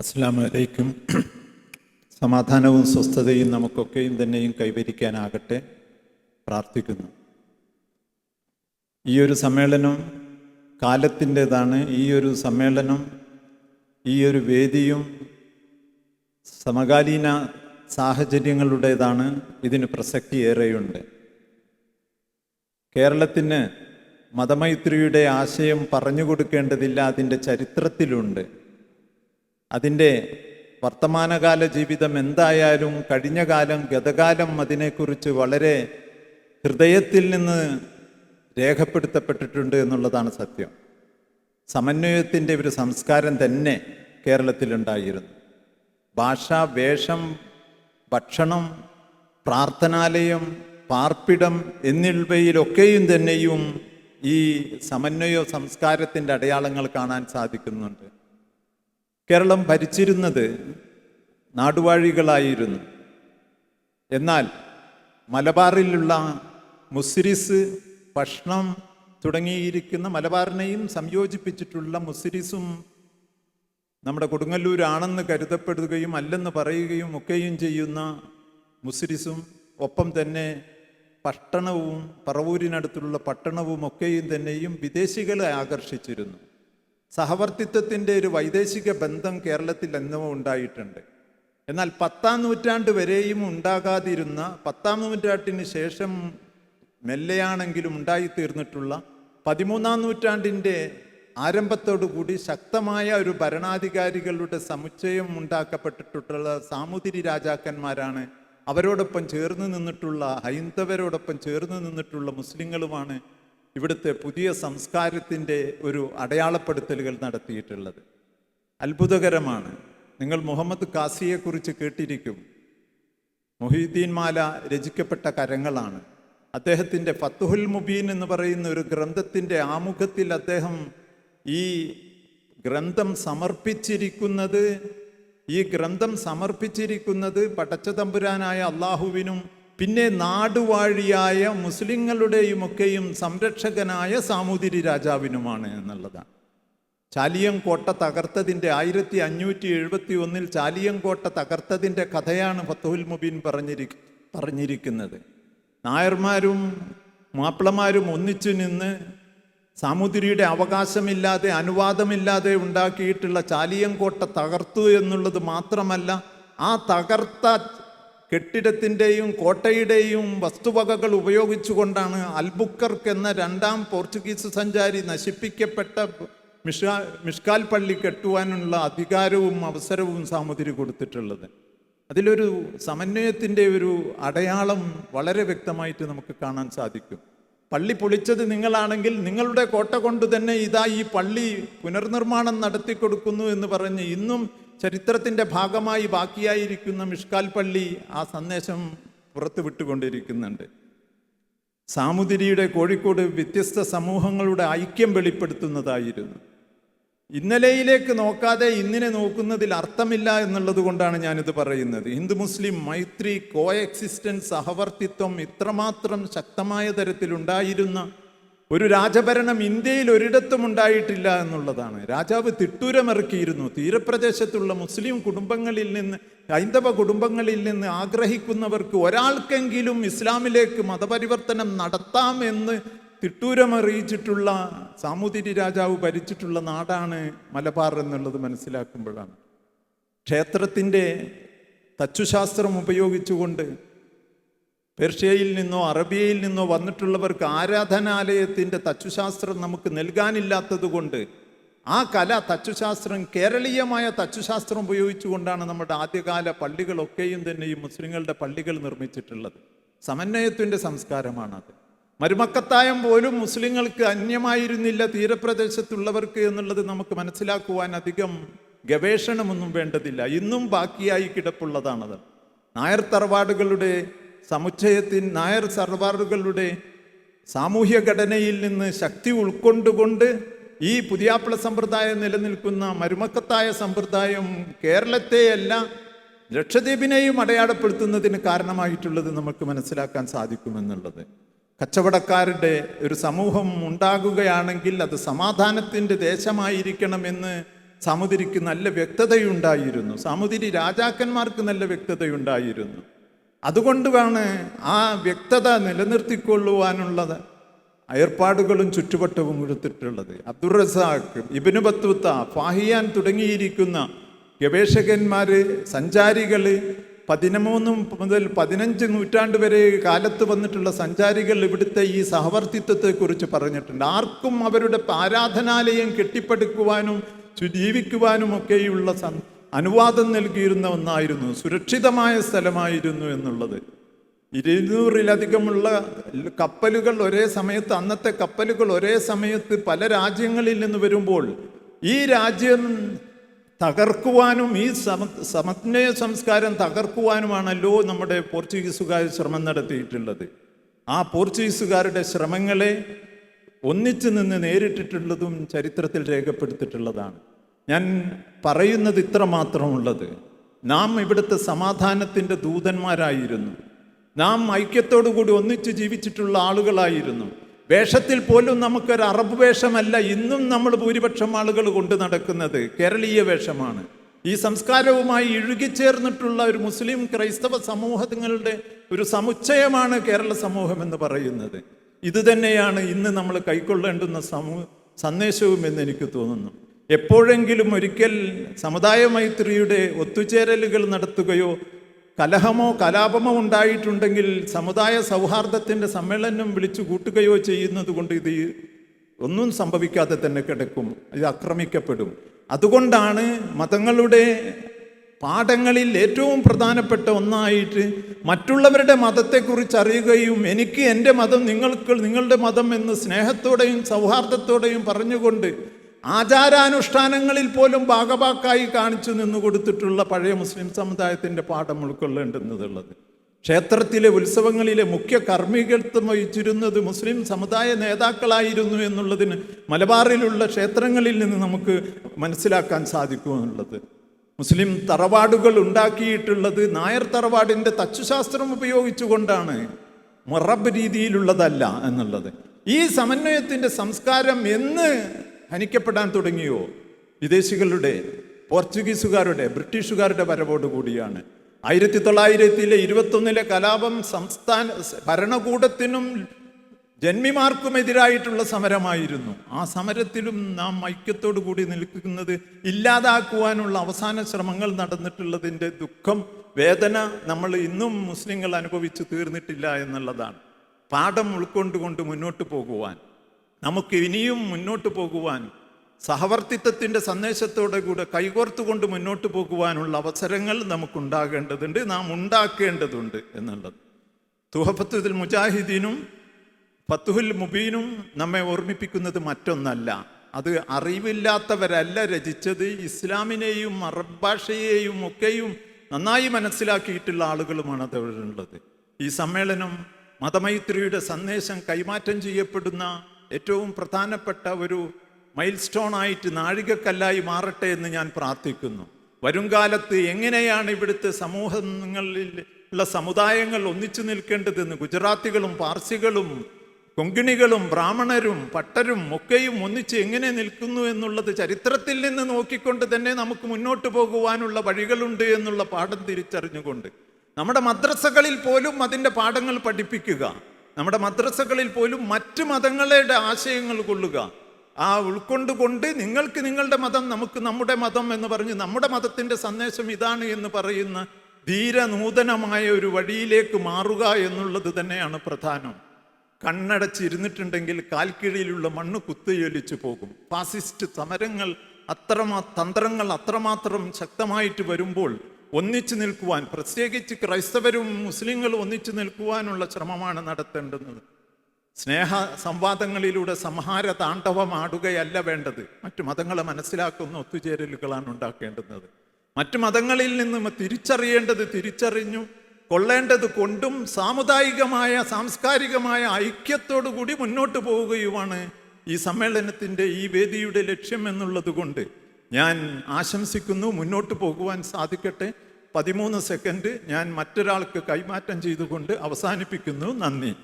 അസ്സാം വലൈക്കും സമാധാനവും സ്വസ്ഥതയും നമുക്കൊക്കെയും തന്നെയും കൈവരിക്കാനാകട്ടെ പ്രാർത്ഥിക്കുന്നു. ഈ ഒരു സമ്മേളനം കാലത്തിന്റെതാണ്. ഈ ഒരു സമ്മേളനം ഈ ഒരു വേദിയും സമകാലീന സാഹചര്യങ്ങളുടേതാണ്. ഇതിന് പ്രസക്തി ഏറെയുണ്ട്. കേരളത്തിന് മതമൈത്രിയുടെ ആശയം പറഞ്ഞു കൊടുക്കേണ്ടതില്ല. അതിന്റെ ചരിത്രത്തിലുണ്ട്. അതിന്റെ വർത്തമാനകാല ജീവിതം എന്തായാലും കഴിഞ്ഞ കാലം ഗതകാലം അതിനെക്കുറിച്ച് വളരെ ഹൃദയത്തിൽ നിന്ന് രേഖപ്പെടുത്തപ്പെട്ടിട്ടുണ്ട് എന്നുള്ളതാണ് സത്യം. സമന്വയത്തിന്റെ ഒരു സംസ്കാരം തന്നെ കേരളത്തിലുണ്ടായിരുന്നു. ഭാഷ വേഷം ഭക്ഷണം പ്രാർത്ഥനാലയം പാർപ്പിടം എന്നിവയിലൊക്കെയും തന്നെയും ഈ സമന്വയ സംസ്കാരത്തിന്റെ അടയാളങ്ങൾ കാണാൻ സാധിക്കുന്നുണ്ട്. കേരളം ഭരിച്ചിരുന്നത് നാടുവാഴികളായിരുന്നു. എന്നാൽ മലബാറിലുള്ള മുസ്രിസ് ഭക്ഷണം തുടങ്ങിയിരിക്കുന്ന മലബാറിനെയും സംയോജിപ്പിച്ചിട്ടുള്ള മുസ്രിസും നമ്മുടെ കൊടുങ്ങല്ലൂരാണെന്ന് കരുതപ്പെടുകയും അല്ലെന്ന് പറയുകയും ഒക്കെയും ചെയ്യുന്ന മുസ്രിസും ഒപ്പം തന്നെ പട്ടണവും പറവൂരിനടുത്തുള്ള പട്ടണവും ഒക്കെയും തന്നെയും വിദേശികളെ ആകർഷിച്ചിരുന്നു. സഹവർത്തിത്വത്തിന്റെ ഒരു വൈദേശിക ബന്ധം കേരളത്തിൽ എന്നും ഉണ്ടായിട്ടുണ്ട്. എന്നാൽ പത്താം നൂറ്റാണ്ട് വരെയും ഉണ്ടാകാതിരുന്ന പത്താം നൂറ്റാണ്ടിന് ശേഷം മെല്ലെയാണെങ്കിലും ഉണ്ടായിത്തീർന്നിട്ടുള്ള പതിമൂന്നാം നൂറ്റാണ്ടിന്റെ ആരംഭത്തോടുകൂടി ശക്തമായ ഒരു ഭരണാധികാരികളുടെ സമുച്ചയം ഉണ്ടാക്കപ്പെട്ടിട്ടുള്ള സാമൂതിരി രാജാക്കന്മാരാണ് അവരോടൊപ്പം ചേർന്ന് നിന്നിട്ടുള്ള ഹൈന്ദവരോടൊപ്പം ചേർന്ന് നിന്നിട്ടുള്ള മുസ്ലിങ്ങളുമാണ് ഇവിടുത്തെ പുതിയ സംസ്കാരത്തിന്റെ ഒരു അടയാളപ്പെടുത്തലുകൾ നടത്തിയിട്ടുള്ളത്. അത്ഭുതകരമാണ്. നിങ്ങൾ മുഹമ്മദ് കാസിയെക്കുറിച്ച് കേട്ടിരിക്കും. മൊഹീദ്ദീൻ മാല രചിക്കപ്പെട്ട കരങ്ങളാണ്. അദ്ദേഹത്തിന്റെ ഫത്തുഹുൽ മുബീൻ എന്ന് പറയുന്ന ഒരു ഗ്രന്ഥത്തിന്റെ ആമുഖത്തിൽ അദ്ദേഹം ഈ ഗ്രന്ഥം സമർപ്പിച്ചിരിക്കുന്നത് ഈ ഗ്രന്ഥം സമർപ്പിച്ചിരിക്കുന്നത് പടച്ചതമ്പുരാനായ അള്ളാഹുവിനും പിന്നെ നാടുവാഴിയായ മുസ്ലിങ്ങളുടെയുമൊക്കെയും സംരക്ഷകനായ സാമൂതിരി രാജാവിനുമാണ് എന്നുള്ളതാണ്. ചാലിയങ്കോട്ട തകർത്തതിന്റെ ആയിരത്തി അഞ്ഞൂറ്റി എഴുപത്തി ഒന്നിൽ ചാലിയങ്കോട്ട തകർത്തതിന്റെ കഥയാണ് ഫത്തുൽ മുബീൻ പറഞ്ഞിരി പറഞ്ഞിരിക്കുന്നത്. നായർമാരും മാപ്പിളമാരും ഒന്നിച്ചു നിന്ന് സാമൂതിരിയുടെ അവകാശമില്ലാതെ അനുവാദമില്ലാതെ ഉണ്ടാക്കിയിട്ടുള്ള ചാലിയങ്കോട്ട തകർത്തു എന്നുള്ളത് മാത്രമല്ല ആ തകർത്ത കെട്ടിടത്തിന്റെയും കോട്ടയുടെയും വസ്തുവകകൾ ഉപയോഗിച്ചുകൊണ്ടാണ് അൽബുക്കർക്ക് എന്ന രണ്ടാം പോർച്ചുഗീസ് സഞ്ചാരി നശിപ്പിക്കപ്പെട്ട മിഷാ മിഷ്കാൽ പള്ളി കെട്ടുവാനുള്ള അധികാരവും അവസരവും സാമൂതിരി കൊടുത്തിട്ടുള്ളത്. അതിലൊരു സമന്വയത്തിന്റെ ഒരു അടയാളം വളരെ വ്യക്തമായിട്ട് നമുക്ക് കാണാൻ സാധിക്കും. പള്ളി പൊളിച്ചത് നിങ്ങളാണെങ്കിൽ നിങ്ങളുടെ കോട്ട കൊണ്ട് തന്നെ ഇതാ ഈ പള്ളി പുനർനിർമ്മാണം നടത്തി കൊടുക്കുന്നു എന്ന് പറഞ്ഞ് ഇന്നും ചരിത്രത്തിന്റെ ഭാഗമായി ബാക്കിയായിരിക്കുന്ന മിഷ്കാൽ പള്ളി ആ സന്ദേശം പുറത്തു വിട്ടുകൊണ്ടിരിക്കുന്നുണ്ട്. സാമുതിരിയുടെ കോഴിക്കോട് വ്യത്യസ്ത സമൂഹങ്ങളുടെ ഐക്യം വെളിപ്പെടുത്തുന്നതായിരുന്നു. ഇന്നലെയിലേക്ക് നോക്കാതെ ഇന്നിനെ നോക്കുന്നതിൽ അർത്ഥമില്ല എന്നുള്ളത് കൊണ്ടാണ് ഞാനിത് പറയുന്നത്. ഹിന്ദു മുസ്ലിം മൈത്രി കോ എക്സിസ്റ്റൻസ് സഹവർത്തിത്വം ഇത്രമാത്രം ശക്തമായ തരത്തിലുണ്ടായിരുന്ന ഒരു രാജഭരണം ഇന്ത്യയിൽ ഒരിടത്തും ഉണ്ടായിട്ടില്ല എന്നുള്ളതാണ്. രാജാവ് തിട്ടൂരമിറക്കിയിരുന്നു. തീരപ്രദേശത്തുള്ള മുസ്ലിം കുടുംബങ്ങളിൽ നിന്ന് ഹൈന്ദവ കുടുംബങ്ങളിൽ നിന്ന് ആഗ്രഹിക്കുന്നവർക്ക് ഒരാൾക്കെങ്കിലും ഇസ്ലാമിലേക്ക് മതപരിവർത്തനം നടത്താം എന്ന് തിട്ടൂരമറിയിച്ചിട്ടുള്ള സാമൂതിരി രാജാവ് ഭരിച്ചിട്ടുള്ള നാടാണ് മലബാർ എന്നുള്ളത് മനസ്സിലാക്കുമ്പോഴാണ്. ക്ഷേത്രത്തിന്റെ തച്ചുശാസ്ത്രം ഉപയോഗിച്ചുകൊണ്ട് പേർഷ്യയിൽ നിന്നോ അറബിയയിൽ നിന്നോ വന്നിട്ടുള്ളവർക്ക് ആരാധനാലയത്തിന്റെ തച്ചുശാസ്ത്രം നമുക്ക് നൽകാനില്ലാത്തതുകൊണ്ട് ആ കല തച്ചുശാസ്ത്രം കേരളീയമായ തച്ചുശാസ്ത്രം ഉപയോഗിച്ചുകൊണ്ടാണ് നമ്മുടെ ആദ്യകാല പള്ളികളൊക്കെയും തന്നെ ഈ മുസ്ലിങ്ങളുടെ പള്ളികൾ നിർമ്മിച്ചിട്ടുള്ളത്. സമന്വയത്തിന്റെ സംസ്കാരമാണത്. മരുമക്കത്തായം പോലും മുസ്ലിങ്ങൾക്ക് അന്യമായിരുന്നില്ല തീരപ്രദേശത്തുള്ളവർക്ക് എന്നുള്ളത് നമുക്ക് മനസ്സിലാക്കുവാൻ അധികം ഗവേഷണമൊന്നും വേണ്ടതില്ല. ഇന്നും ബാക്കിയായി കിടപ്പുള്ളതാണത്. നായർ തറവാടുകളുടെ സമുച്ചയത്തിൻ നായർ സർവാറുകളുടെ സാമൂഹ്യ ഘടനയിൽ നിന്ന് ശക്തി ഉൾക്കൊണ്ടുകൊണ്ട് ഈ പുതിയാപ്പിള സമ്പ്രദായം നിലനിൽക്കുന്ന മരുമക്കത്തായ സമ്പ്രദായം കേരളത്തെയല്ല ലക്ഷദ്വീപിനെയും അടയാളപ്പെടുത്തുന്നതിന് കാരണമായിട്ടുള്ളത് നമുക്ക് മനസ്സിലാക്കാൻ സാധിക്കുമെന്നുള്ളത്. കച്ചവടക്കാരുടെ ഒരു സമൂഹം ഉണ്ടാകുകയാണെങ്കിൽ അത് സമാധാനത്തിന്റെ ദേശമായിരിക്കണമെന്ന് സാമുതിരിക്ക് നല്ല വ്യക്തതയുണ്ടായിരുന്നു. സാമുതിരി രാജാക്കന്മാർക്ക് നല്ല വ്യക്തതയുണ്ടായിരുന്നു. അതുകൊണ്ടാണ് ആ വ്യക്തത നിലനിർത്തിക്കൊള്ളുവാനുള്ളത്. ഏർപ്പാടുകളും ചുറ്റുവട്ടവും കൊടുത്തിട്ടുള്ളത് Abdur Razzaq Ibn Battuta Fahien തുടങ്ങിയിരിക്കുന്ന ഗവേഷകന്മാർ സഞ്ചാരികൾ പതിമൂന്ന് മുതൽ പതിനഞ്ച് നൂറ്റാണ്ട് വരെ കാലത്ത് വന്നിട്ടുള്ള സഞ്ചാരികൾ ഇവിടുത്തെ ഈ സഹവർത്തിത്വത്തെക്കുറിച്ച് പറഞ്ഞിട്ടുണ്ട്. ആർക്കും അവരുടെ ആരാധനാലയം കെട്ടിപ്പടുക്കുവാനും ജീവിക്കുവാനും ഒക്കെയുള്ള അനുവാദം നൽകിയിരുന്ന ഒന്നായിരുന്നു സുരക്ഷിതമായ സ്ഥലമായിരുന്നു എന്നുള്ളത്. ഇരുന്നൂറിലധികമുള്ള കപ്പലുകൾ ഒരേ സമയത്ത് അന്നത്തെ കപ്പലുകൾ ഒരേ സമയത്ത് പല രാജ്യങ്ങളിൽ നിന്ന് വരുമ്പോൾ ഈ രാജ്യം തകർക്കുവാനും ഈ സമ സമന്വയ സംസ്കാരം തകർക്കുവാനുമാണല്ലോ നമ്മുടെ പോർച്ചുഗീസുകാർ ശ്രമം നടത്തിയിട്ടുള്ളത്. ആ പോർച്ചുഗീസുകാരുടെ ശ്രമങ്ങളെ ഒന്നിച്ചു നിന്ന് നേരിട്ടിട്ടുള്ളതും ചരിത്രത്തിൽ രേഖപ്പെടുത്തിയിട്ടുള്ളതാണ്. ഞാൻ പറയുന്നത് ഇത്ര മാത്രമുള്ളത്. നാം ഇവിടുത്തെ സമാധാനത്തിന്റെ ദൂതന്മാരായിരുന്നു. നാം കൂടി ഒന്നിച്ച് ജീവിച്ചിട്ടുള്ള ആളുകളായിരുന്നു. വേഷത്തിൽ പോലും നമുക്കൊരു അറബ് വേഷമല്ല. ഇന്നും നമ്മൾ ഭൂരിപക്ഷം ആളുകൾ കൊണ്ട് നടക്കുന്നത് കേരളീയ വേഷമാണ്. ഈ സംസ്കാരവുമായി ഇഴുകിച്ചേർന്നിട്ടുള്ള ഒരു മുസ്ലിം ക്രൈസ്തവ സമൂഹങ്ങളുടെ ഒരു സമുച്ചയമാണ് കേരള സമൂഹം എന്ന് പറയുന്നത്. ഇത് തന്നെയാണ് ഇന്ന് നമ്മൾ കൈക്കൊള്ളേണ്ടുന്ന സമൂഹ സന്ദേശവും എന്ന് എനിക്ക് തോന്നുന്നു. എപ്പോഴെങ്കിലും ഒരിക്കൽ സമുദായ മൈത്രിയുടെ ഒത്തുചേരലുകൾ നടത്തുകയോ കലഹമോ കലാപമോ ഉണ്ടായിട്ടുണ്ടെങ്കിൽ സമുദായ സൗഹാർദ്ദത്തിന്റെ സമ്മേളനം വിളിച്ചു കൂട്ടുകയോ ചെയ്യുന്നത് കൊണ്ട് ഇത് ഒന്നും സംഭവിക്കാതെ തന്നെ കിടക്കും. ഇത് ആക്രമിക്കപ്പെടും. അതുകൊണ്ടാണ് മതങ്ങളുടെ പാഠങ്ങളിൽ ഏറ്റവും പ്രധാനപ്പെട്ട ഒന്നായിട്ട് മറ്റുള്ളവരുടെ മതത്തെക്കുറിച്ച് അറിയുകയും എനിക്ക് എന്റെ മതം നിങ്ങൾക്ക് നിങ്ങളുടെ മതം എന്ന് സ്നേഹത്തോടെയും സൗഹാർദ്ദത്തോടെയും പറഞ്ഞുകൊണ്ട് ആചാരാനുഷ്ഠാനങ്ങളിൽ പോലും ഭാഗഭാക്കായി കാണിച്ചു നിന്ന് കൊടുത്തിട്ടുള്ള പഴയ മുസ്ലിം സമുദായത്തിന്റെ പാഠം ഉൾക്കൊള്ളേണ്ടുന്നതുള്ളത്. ക്ഷേത്രത്തിലെ ഉത്സവങ്ങളിലെ മുഖ്യ കർമ്മികത്വം വഹിച്ചിരുന്നത് മുസ്ലിം സമുദായ നേതാക്കളായിരുന്നു എന്നുള്ളതിന് മലബാറിലുള്ള ക്ഷേത്രങ്ങളിൽ നിന്ന് നമുക്ക് മനസ്സിലാക്കാൻ സാധിക്കുമെന്നുള്ളത് മുസ്ലിം തറവാടുകൾ ഉണ്ടാക്കിയിട്ടുള്ളത് നായർ തറവാടിന്റെ തച്ചുശാസ്ത്രം ഉപയോഗിച്ചുകൊണ്ടാണ്. മൊറബ് രീതിയിലുള്ളതല്ല എന്നുള്ളത്. ഈ സമന്വയത്തിന്റെ സംസ്കാരം എന്ന് ഹനിക്കപ്പെടാൻ തുടങ്ങിയോ? വിദേശികളുടെ പോർച്ചുഗീസുകാരുടെ ബ്രിട്ടീഷുകാരുടെ വരവോടുകൂടിയാണ് ആയിരത്തി തൊള്ളായിരത്തിലെ ഇരുപത്തൊന്നിലെ കലാപം സംസ്ഥാന ഭരണകൂടത്തിനും ജന്മിമാർക്കുമെതിരായിട്ടുള്ള സമരമായിരുന്നു. ആ സമരത്തിലും നാം ഐക്യത്തോടു കൂടി നിൽക്കുന്നത് ഇല്ലാതാക്കുവാനുള്ള അവസാന ശ്രമങ്ങൾ നടന്നിട്ടുള്ളതിന്റെ ദുഃഖം വേദന നമ്മൾ ഇന്നും മുസ്ലിങ്ങൾ അനുഭവിച്ചു തീർന്നിട്ടില്ല എന്നുള്ളതാണ്. പാഠം ഉൾക്കൊണ്ടുകൊണ്ട് മുന്നോട്ട് പോകുവാൻ. നമുക്ക് ഇനിയും മുന്നോട്ട് പോകുവാൻ സഹവർത്തിത്വത്തിന്റെ സന്ദേശത്തോടെ കൂടെ കൈകോർത്തുകൊണ്ട് മുന്നോട്ട് പോകുവാനുള്ള അവസരങ്ങൾ നമുക്കുണ്ടാകേണ്ടതുണ്ട് നാം ഉണ്ടാക്കേണ്ടതുണ്ട് എന്നുള്ളത്. തുഹഫത്തുൽ മുജാഹിദീനും ഫത്തുഹുൽ മുബീനും നമ്മെ ഓർമ്മിപ്പിക്കുന്നത് മറ്റൊന്നല്ല. അത് അറിവില്ലാത്തവരല്ല രചിച്ചത് ഇസ്ലാമിനെയും അറബ് ഭാഷയെയും ഒക്കെയും നന്നായി മനസ്സിലാക്കിയിട്ടുള്ള ആളുകളുമാണ് അതുള്ളത് ഈ സമ്മേളനം മതമൈത്രിയുടെ സന്ദേശം കൈമാറ്റം ചെയ്യപ്പെടുന്ന ഏറ്റവും പ്രധാനപ്പെട്ട ഒരു മൈൽ സ്റ്റോൺ ആയിട്ട് നാഴികക്കല്ലായി മാറട്ടെ എന്ന് ഞാൻ പ്രാർത്ഥിക്കുന്നു. വരുംകാലത്ത് എങ്ങനെയാണ് ഇവിടുത്തെ സമൂഹങ്ങളിൽ ഉള്ള സമുദായങ്ങൾ ഒന്നിച്ചു നിൽക്കേണ്ടതെന്ന് ഗുജറാത്തികളും പാർസികളും കൊങ്കിണികളും ബ്രാഹ്മണരും പട്ടരും ഒക്കെയും ഒന്നിച്ച് എങ്ങനെ നിൽക്കുന്നു എന്നുള്ളത് ചരിത്രത്തിൽ നിന്ന് നോക്കിക്കൊണ്ട് തന്നെ നമുക്ക് മുന്നോട്ട് പോകുവാനുള്ള വഴികളുണ്ട് എന്നുള്ള പാഠം തിരിച്ചറിഞ്ഞുകൊണ്ട് നമ്മുടെ മദ്രസകളിൽ പോലും അതിന്റെ പാഠങ്ങൾ പഠിപ്പിക്കുക. നമ്മുടെ മദ്രസകളിൽ പോലും മറ്റ് മതങ്ങളുടെ ആശയങ്ങൾ കൊള്ളുക. ആ ഉൾക്കൊണ്ടുകൊണ്ട് നിങ്ങൾക്ക് നിങ്ങളുടെ മതം നമുക്ക് നമ്മുടെ മതം എന്ന് പറഞ്ഞ് നമ്മുടെ മതത്തിന്റെ സന്ദേശം ഇതാണ് എന്ന് പറയുന്ന ധീരനൂതനമായ ഒരു വഴിയിലേക്ക് മാറുക എന്നുള്ളത് തന്നെയാണ് പ്രധാനം. കണ്ണടച്ചിരുന്നിട്ടുണ്ടെങ്കിൽ കാൽക്കീഴിലുള്ള മണ്ണ് കുത്തിയൊലിച്ചു പോകും. ഫാസിസ്റ്റ് സമരങ്ങൾ അത്രമാ തന്ത്രങ്ങൾ അത്രമാത്രം ശക്തമായിട്ട് വരുമ്പോൾ ഒന്നിച്ചു നിൽക്കുവാൻ പ്രത്യേകിച്ച് ക്രൈസ്തവരും മുസ്ലിങ്ങളും ഒന്നിച്ചു നിൽക്കുവാനുള്ള ശ്രമമാണ് നടത്തേണ്ടുന്നത്. സ്നേഹ സംവാദങ്ങളിലൂടെ സംഹാര താണ്ഡവമാടുകയല്ല വേണ്ടത്. മറ്റു മതങ്ങളെ മനസ്സിലാക്കുന്ന ഒത്തുചേരലുകളാണ് ഉണ്ടാക്കേണ്ടുന്നത്. മറ്റു മതങ്ങളിൽ നിന്ന് തിരിച്ചറിയേണ്ടത് തിരിച്ചറിഞ്ഞു കൊള്ളേണ്ടത് കൊണ്ടും സാമുദായികമായ സാംസ്കാരികമായ ഐക്യത്തോടു കൂടി മുന്നോട്ട് പോവുകയുമാണ് ഈ സമ്മേളനത്തിന്റെ ഈ വേദിയുടെ ലക്ഷ്യം എന്നുള്ളത് കൊണ്ട്. ഞാൻ ആശംസിക്കുന്നു മുന്നോട്ട് പോകുവാൻ സാധിക്കട്ടെ. പതിമൂന്ന് സെക്കൻഡ് ഞാൻ മറ്റൊരാൾക്ക് കൈമാറ്റം ചെയ്തുകൊണ്ട് അവസാനിപ്പിക്കുന്നു. നന്ദി.